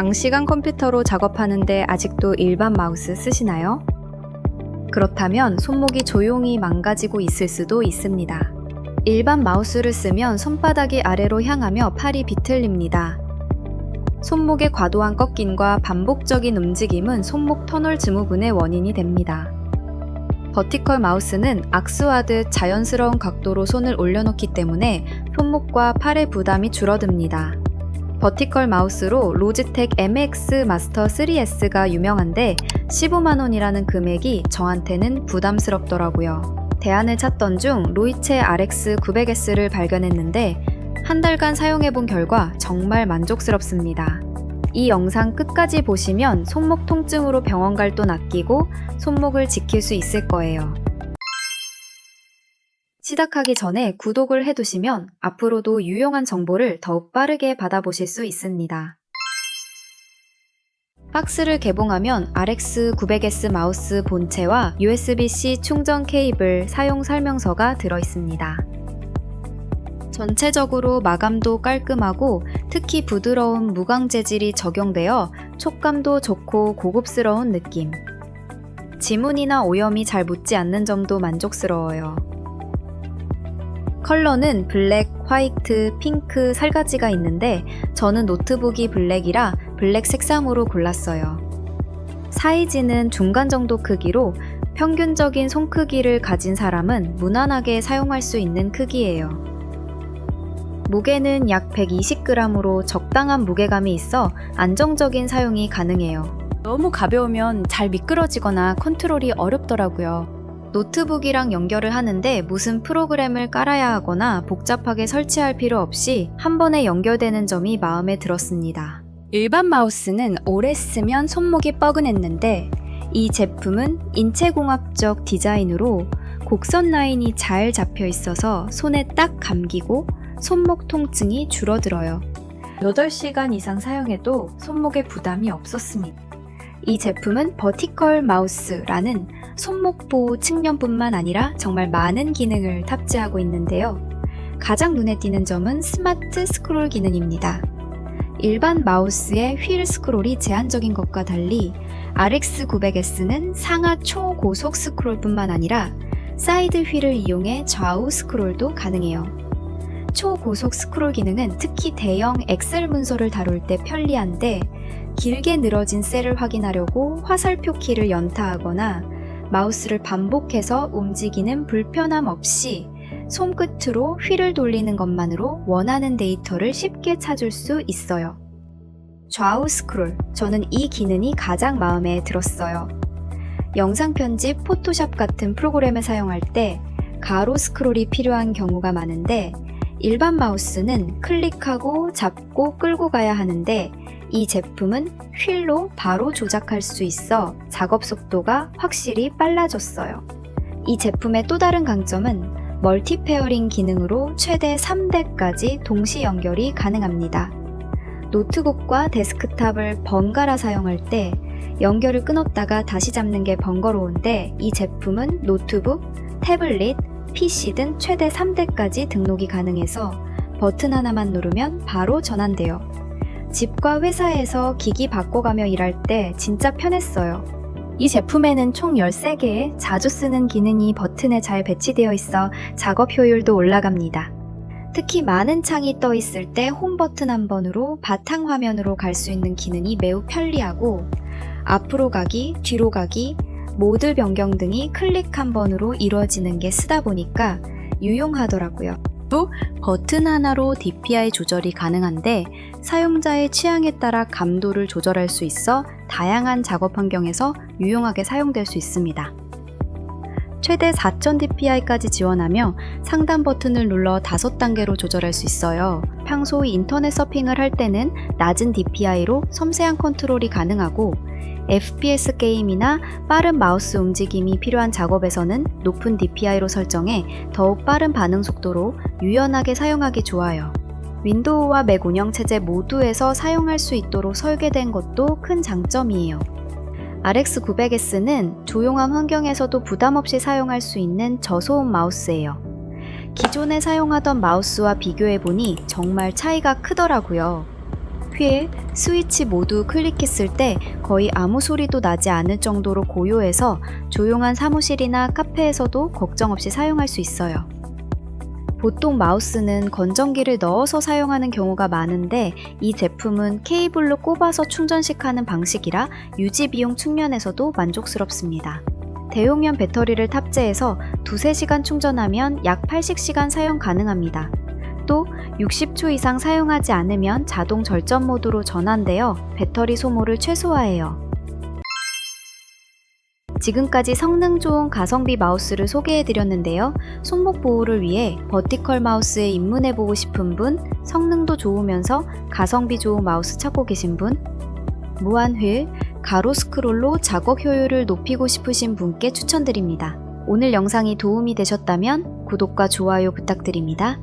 장시간 컴퓨터로 작업하는데 아직도 일반 마우스 쓰시나요? 그렇다면 손목이 조용히 망가지고 있을 수도 있습니다. 일반 마우스를 쓰면 손바닥이 아래로 향하며 팔이 비틀립니다. 손목의 과도한 꺾임과 반복적인 움직임은 손목 터널 증후군의 원인이 됩니다. 버티컬 마우스는 악수하듯 자연스러운 각도로 손을 올려놓기 때문에 손목과 팔의 부담이 줄어듭니다. 버티컬 마우스로 로지텍 MX 마스터 3S가 유명한데 15만원이라는 금액이 저한테는 부담스럽더라고요. 대안을 찾던 중 로이체 RX 900S를 발견했는데 한 달간 사용해본 결과 정말 만족스럽습니다. 이 영상 끝까지 보시면 손목 통증으로 병원 갈 돈 아끼고 손목을 지킬 수 있을 거예요. 시작하기 전에 구독을 해두시면 앞으로도 유용한 정보를 더욱 빠르게 받아보실 수 있습니다. 박스를 개봉하면 RX900S 마우스 본체와 USB-C 충전 케이블 사용 설명서가 들어있습니다. 전체적으로 마감도 깔끔하고 특히 부드러운 무광 재질이 적용되어 촉감도 좋고 고급스러운 느낌. 지문이나 오염이 잘 묻지 않는 점도 만족스러워요. 컬러는 블랙, 화이트, 핑크, 세 가지가 있는데 저는 노트북이 블랙이라 블랙 색상으로 골랐어요. 사이즈는 중간 정도 크기로 평균적인 손 크기를 가진 사람은 무난하게 사용할 수 있는 크기예요. 무게는 약 120g으로 적당한 무게감이 있어 안정적인 사용이 가능해요. 너무 가벼우면 잘 미끄러지거나 컨트롤이 어렵더라고요. 노트북이랑 연결을 하는데 무슨 프로그램을 깔아야 하거나 복잡하게 설치할 필요 없이 한 번에 연결되는 점이 마음에 들었습니다. 일반 마우스는 오래 쓰면 손목이 뻐근했는데 이 제품은 인체공학적 디자인으로 곡선 라인이 잘 잡혀 있어서 손에 딱 감기고 손목 통증이 줄어들어요. 8시간 이상 사용해도 손목에 부담이 없었습니다. 이 제품은 버티컬 마우스라는 손목 보호 측면뿐만 아니라 정말 많은 기능을 탑재하고 있는데요. 가장 눈에 띄는 점은 스마트 스크롤 기능입니다. 일반 마우스의 휠 스크롤이 제한적인 것과 달리 RX900S는 상하 초고속 스크롤뿐만 아니라 사이드 휠을 이용해 좌우 스크롤도 가능해요. 초고속 스크롤 기능은 특히 대형 엑셀 문서를 다룰 때 편리한데 길게 늘어진 셀을 확인하려고 화살표 키를 연타하거나 마우스를 반복해서 움직이는 불편함 없이 손끝으로 휠을 돌리는 것만으로 원하는 데이터를 쉽게 찾을 수 있어요. 좌우 스크롤, 저는 이 기능이 가장 마음에 들었어요. 영상 편집, 포토샵 같은 프로그램을 사용할 때 가로 스크롤이 필요한 경우가 많은데 일반 마우스는 클릭하고 잡고 끌고 가야 하는데 이 제품은 휠로 바로 조작할 수 있어 작업 속도가 확실히 빨라졌어요. 이 제품의 또 다른 강점은 멀티 페어링 기능으로 최대 3대까지 동시 연결이 가능합니다. 노트북과 데스크탑을 번갈아 사용할 때 연결을 끊었다가 다시 잡는 게 번거로운데 이 제품은 노트북, 태블릿, PC 등 최대 3대까지 등록이 가능해서 버튼 하나만 누르면 바로 전환돼요. 집과 회사에서 기기 바꿔가며 일할 때 진짜 편했어요. 이 제품에는 총 13개의 자주 쓰는 기능이 버튼에 잘 배치되어 있어 작업 효율도 올라갑니다. 특히 많은 창이 떠 있을 때 홈 버튼 한 번으로 바탕 화면으로 갈 수 있는 기능이 매우 편리하고 앞으로 가기, 뒤로 가기, 모드 변경 등이 클릭 한 번으로 이루어지는 게 쓰다 보니까 유용하더라고요. 또 버튼 하나로 DPI 조절이 가능한데 사용자의 취향에 따라 감도를 조절할 수 있어 다양한 작업 환경에서 유용하게 사용될 수 있습니다. 최대 4000dpi까지 지원하며 상단 버튼을 눌러 5단계로 조절할 수 있어요. 평소 인터넷 서핑을 할 때는 낮은 DPI로 섬세한 컨트롤이 가능하고 FPS 게임이나 빠른 마우스 움직임이 필요한 작업에서는 높은 DPI로 설정해 더욱 빠른 반응 속도로 유연하게 사용하기 좋아요. 윈도우와 맥 운영체제 모두에서 사용할 수 있도록 설계된 것도 큰 장점이에요. RX900S는 조용한 환경에서도 부담 없이 사용할 수 있는 저소음 마우스예요. 기존에 사용하던 마우스와 비교해보니 정말 차이가 크더라고요. 휠, 스위치 모두 클릭했을 때 거의 아무 소리도 나지 않을 정도로 고요해서 조용한 사무실이나 카페에서도 걱정 없이 사용할 수 있어요. 보통 마우스는 건전기를 넣어서 사용하는 경우가 많은데 이 제품은 케이블로 꼽아서 충전식하는 방식이라 유지 비용 측면에서도 만족스럽습니다. 대용량 배터리를 탑재해서 두세 시간 충전하면 약 80시간 사용 가능합니다. 또 60초 이상 사용하지 않으면 자동 절전 모드로 전환되어 배터리 소모를 최소화해요. 지금까지 성능 좋은 가성비 마우스를 소개해드렸는데요. 손목 보호를 위해 버티컬 마우스에 입문해보고 싶은 분, 성능도 좋으면서 가성비 좋은 마우스 찾고 계신 분, 무한 휠, 가로 스크롤로 작업 효율을 높이고 싶으신 분께 추천드립니다. 오늘 영상이 도움이 되셨다면 구독과 좋아요 부탁드립니다.